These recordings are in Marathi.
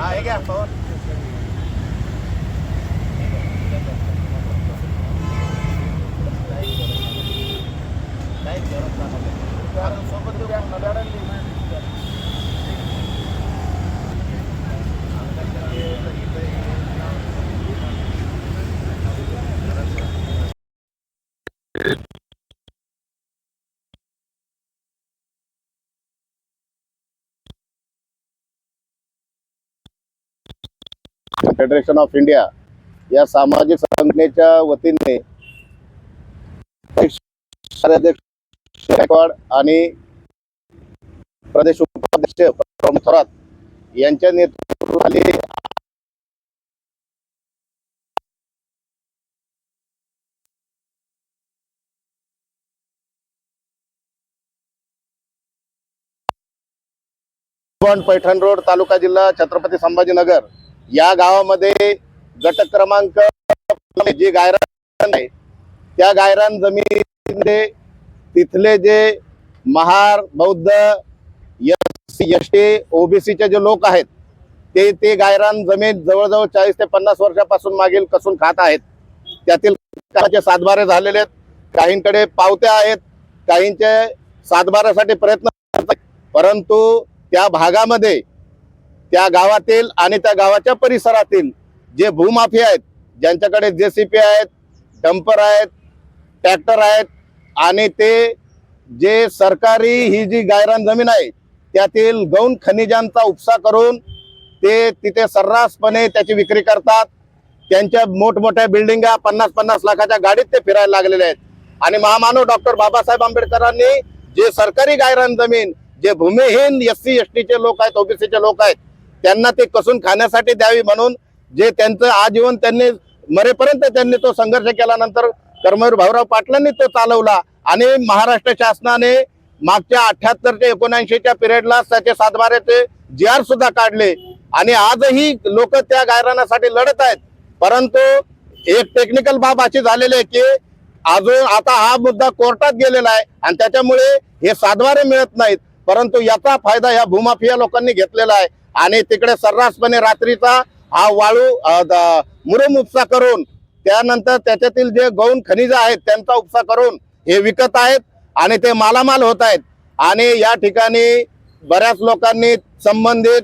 हा हे घ्या पवन फेडरेशन ऑफ इंडिया या सामाजिक संघटनेच्या वतीने गायकवाड आणि प्रदेश उपाध्यक्ष प्रमोद थोरात यांच्या नेतृत्वाखाली पैठण रोड तालुका जिल्हा छत्रपती संभाजीनगर या गावामध्ये गट क्रमांक जे गायरान आहे त्या गायरान जमिनीमध्ये तिथले जे महार बौद्ध एस टी ओबीसीचे जे लोक आहेत ते ते गायरान जमीन जवळजवळ चाळीस ते पन्नास वर्षापासून मागील कसून खात आहेत. त्यातील काहींचे सातबारे झालेले आहेत काहींकडे पावत्या आहेत काहींचे सातबारासाठी प्रयत्न परंतु त्या भागामध्ये त्या गावातील आणि त्या गावाच्या परिसरातील जे भूमाफी आहेत ज्यांच्याकडे जे सी पी आहेत डंपर आहेत ट्रॅक्टर आहेत आणि ते जे सरकारी ही जी गायरान जमीन आहे त्यातील गौण खनिजांचा उपसा करून ते तिथे सर्रासपणे त्याची विक्री करतात. त्यांच्या मोठमोठ्या बिल्डिंगा पन्नास पन्नास लाखाच्या गाडीत ते फिरायला लागलेले आहेत. आणि महामानव डॉक्टर बाबासाहेब आंबेडकरांनी जे सरकारी गायरान जमीन जे भूमिहीन एस सी एस टीचे लोक आहेत ओबीसीचे लोक आहेत त्यांना ते कसून खाण्यासाठी द्यावी म्हणून जे त्यांचं आजीवन त्यांनी मरेपर्यंत त्यांनी तो संघर्ष केल्यानंतर कर्मवीर भाऊराव पाटलांनी तो चालवला. आणि महाराष्ट्र शासनाने मागच्या अठ्याहत्तर ते एकोणऐंशीच्या पिरियडला त्याचे सातबाऱ्याचे जी आर सुद्धा काढले. आणि आजही लोक त्या गायरानासाठी लढत आहेत. परंतु एक टेक्निकल बाब अशी झालेली आहे की अजून आता हा मुद्दा कोर्टात गेलेला आहे आणि त्याच्यामुळे हे सातबारे मिळत नाहीत. परंतु याचा फायदा या भूमाफिया लोकांनी घेतलेला आहे. आणि तिकडे सर्रासपणे रात्रीचा हा वाळू द- मुरुम उपसा करून त्यानंतर त्याच्यातील जे गौण खनिज आहेत त्यांचा उपसा करून हे विकत आहेत आणि ते मालामाल होत आहेत. आणि या ठिकाणी बऱ्याच लोकांनी संबंधित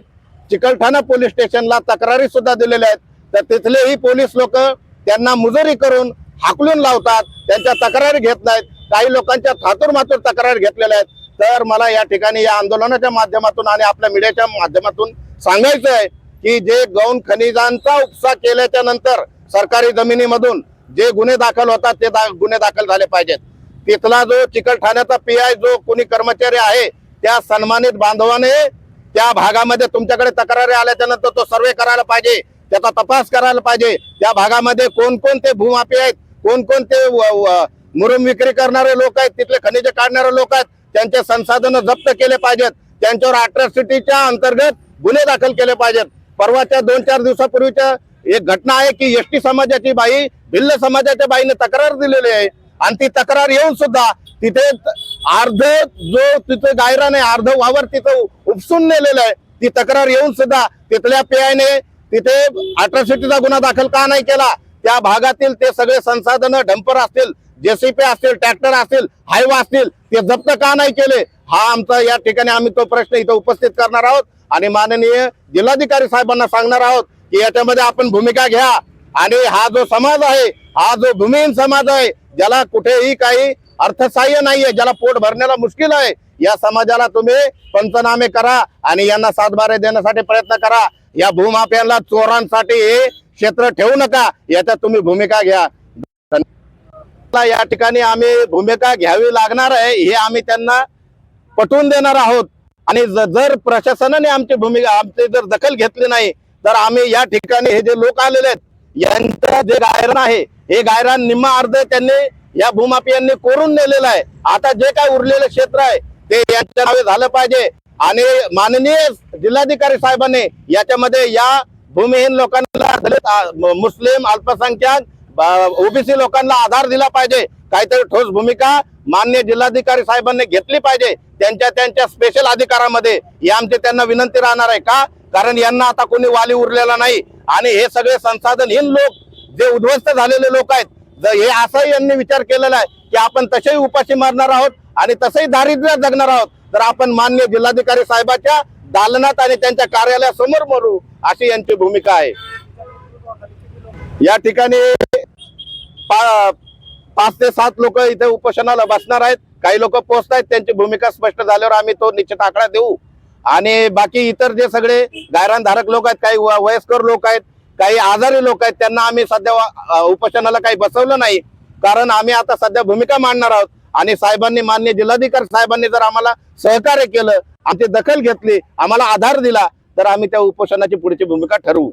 चिकलठाणा पोलीस स्टेशनला तक्रारी सुद्धा दिलेल्या आहेत. तर तिथलेही पोलीस लोक त्यांना मुजोरी करून हाकलून लावतात त्यांच्या तक्रारी घेत नाहीत. काही लोकांच्या थातूर मातूर तक्रारी घेतलेल्या आहेत. तर मला या ठिकाणी या आंदोलनाच्या माध्यमातून आणि आपल्या मीडियाच्या माध्यमातून सांगायचं आहे की जे गौण खनिजांचा उपसा केल्याच्यानंतर सरकारी जमिनीमधून जे गुन्हे दाखल होतात ते दा- गुन्हे दाखल झाले पाहिजेत. तिथला जो चिकलठाण्याचा पी आय जो कोणी कर्मचारी आहे त्या सन्मानित बांधवाने त्या भागामध्ये तुमच्याकडे तक्रारी आल्याच्यानंतर तो सर्वे करायला पाहिजे त्याचा तपास करायला पाहिजे. त्या भागामध्ये कोणकोणते भूमापी आहेत कोणकोणते मुरुम विक्री करणारे लोक आहेत तिथले खनिजे काढणारे लोक आहेत त्यांचे संसाधन जप्त केले पाहिजेत. त्यांच्यावर अट्रॉसिटीच्या अंतर्गत गुन्हे दाखल केले पाहिजेत. परवाच्या दोन चार दिवसापूर्वीच्या एक घटना आहे की एसटी समाजाची बाई भिल्ल समाजाच्या बाईने तक्रार दिलेली आहे. आणि ती तक्रार येऊन सुद्धा तिथे अर्ध जो तिथे गायरान आहे अर्ध वावर तिथं उपसून नेलेलं आहे. ती तक्रार येऊन सुद्धा तिथल्या पीआयने तिथे अट्रॉसिटीचा गुन्हा दाखल का नाही केला? त्या भागातील ते सगळे संसाधन डंपर असतील जेसीपी असतील ट्रॅक्टर असतील हायवा असतील ते जप्त का नाही केले? हा आमचा या ठिकाणी आम्ही तो प्रश्न इथं उपस्थित करणार आहोत आणि माननीय जिल्हाधिकारी साहेबांना सांगणार आहोत की याच्यामध्ये आपण भूमिका घ्या. आणि हा जो समाज आहे हा जो भूमिहीन समाज आहे ज्याला कुठेही काही अर्थसहाय्य नाहीये ज्याला पोट भरण्याला मुश्किल आहे या समाजाला तुम्ही पंचनामे करा आणि यांना सातबारे देण्यासाठी प्रयत्न करा. या भूमाफियांना चोरांसाठी हे क्षेत्र ठेवू नका. याच्यात तुम्ही भूमिका घ्या. या ठिकाणी आम्ही भूमिका घ्यावी लागणार आहे हे आम्ही त्यांना पटवून देणार आहोत. आणि जर प्रशासनाने आमची भूमिका आमची जर दखल घेतली नाही तर आम्ही या ठिकाणी हे जे लोक आलेले आहेत यांचं जे गायरान आहे हे गायरान निम्मा अर्ध त्यांनी या भूमाफियांनी कोरून नेलेलं आहे. आता जे काय उरलेलं क्षेत्र आहे ते यांच्या नावे झालं पाहिजे. आणि माननीय जिल्हाधिकारी साहेबांनी याच्यामध्ये या भूमिहीन लोकांना दलित मुस्लिम अल्पसंख्याक ओबीसी लोकांना आधार दिला पाहिजे. काहीतरी ठोस भूमिका मान्य जिल्हाधिकारी साहेबांनी घेतली पाहिजे. त्यांच्या त्यांच्या स्पेशल अधिकारामध्ये. हे आमची त्यांना विनंती राहणार आहे का? कारण यांना आता कोणी वाली उरलेला नाही. आणि हे सगळे संसाधनहीन लोक जे उद्ध्वस्त झालेले लोक आहेत हे असाही यांनी विचार केलेला आहे की आपण तसेही उपाशी मारणार आहोत आणि तसंही दारिद्र्यात जगणार आहोत. तर आपण मान्य जिल्हाधिकारी साहेबाच्या दालनात आणि त्यांच्या कार्यालयासमोर मरू अशी यांची भूमिका आहे. या ठिकाणी पा- पाच ते सात लोक इथे उपोषणाला बसणार आहेत. काही लोक पोहोचत आहेत त्यांची भूमिका स्पष्ट झाल्यावर आम्ही तो निश्चित आकडा देऊ. आणि बाकी इतर जे सगळे गायरानधारक लोक आहेत काही व- वयस्कर लोक आहेत काही आजारी लोक आहेत त्यांना आम्ही सध्या उपोषणाला काही बसवलं नाही. कारण आम्ही आता सध्या भूमिका मांडणार आहोत. आणि साहेबांनी मान्य जिल्हाधिकारी साहेबांनी जर आम्हाला सहकार्य केलं आमची दखल घेतली आम्हाला आधार दिला तर आम्ही त्या उपोषणाची पुढची भूमिका ठरवू.